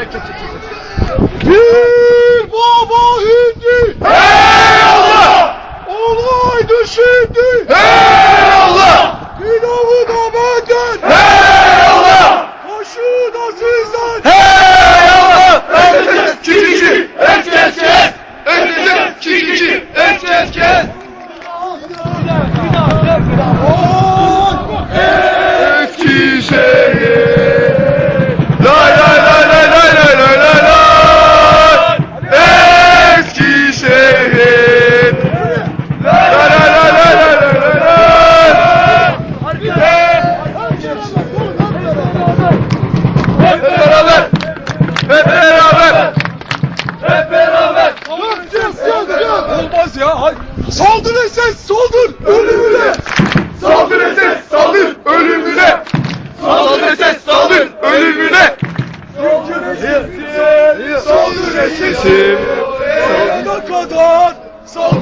çek çek çek. çek. Bir baba indi. Hey Allah! Olay düşündü. Hey Allah! Pilavı da benden. Hey Allah! Taşı da sizden. Hey Allah! Önümüzde çiğnici, herkes kes. Önümüzde çiğnici, herkes kes. Etkişe. Olmaz ya. Hay- Saldır Esed saldır. Ölümüne. Saldır Esed, saldır ölümüne. Saldır Esed, saldır ölümüne. Saldır. Sesim. Sonuna kadar saldır.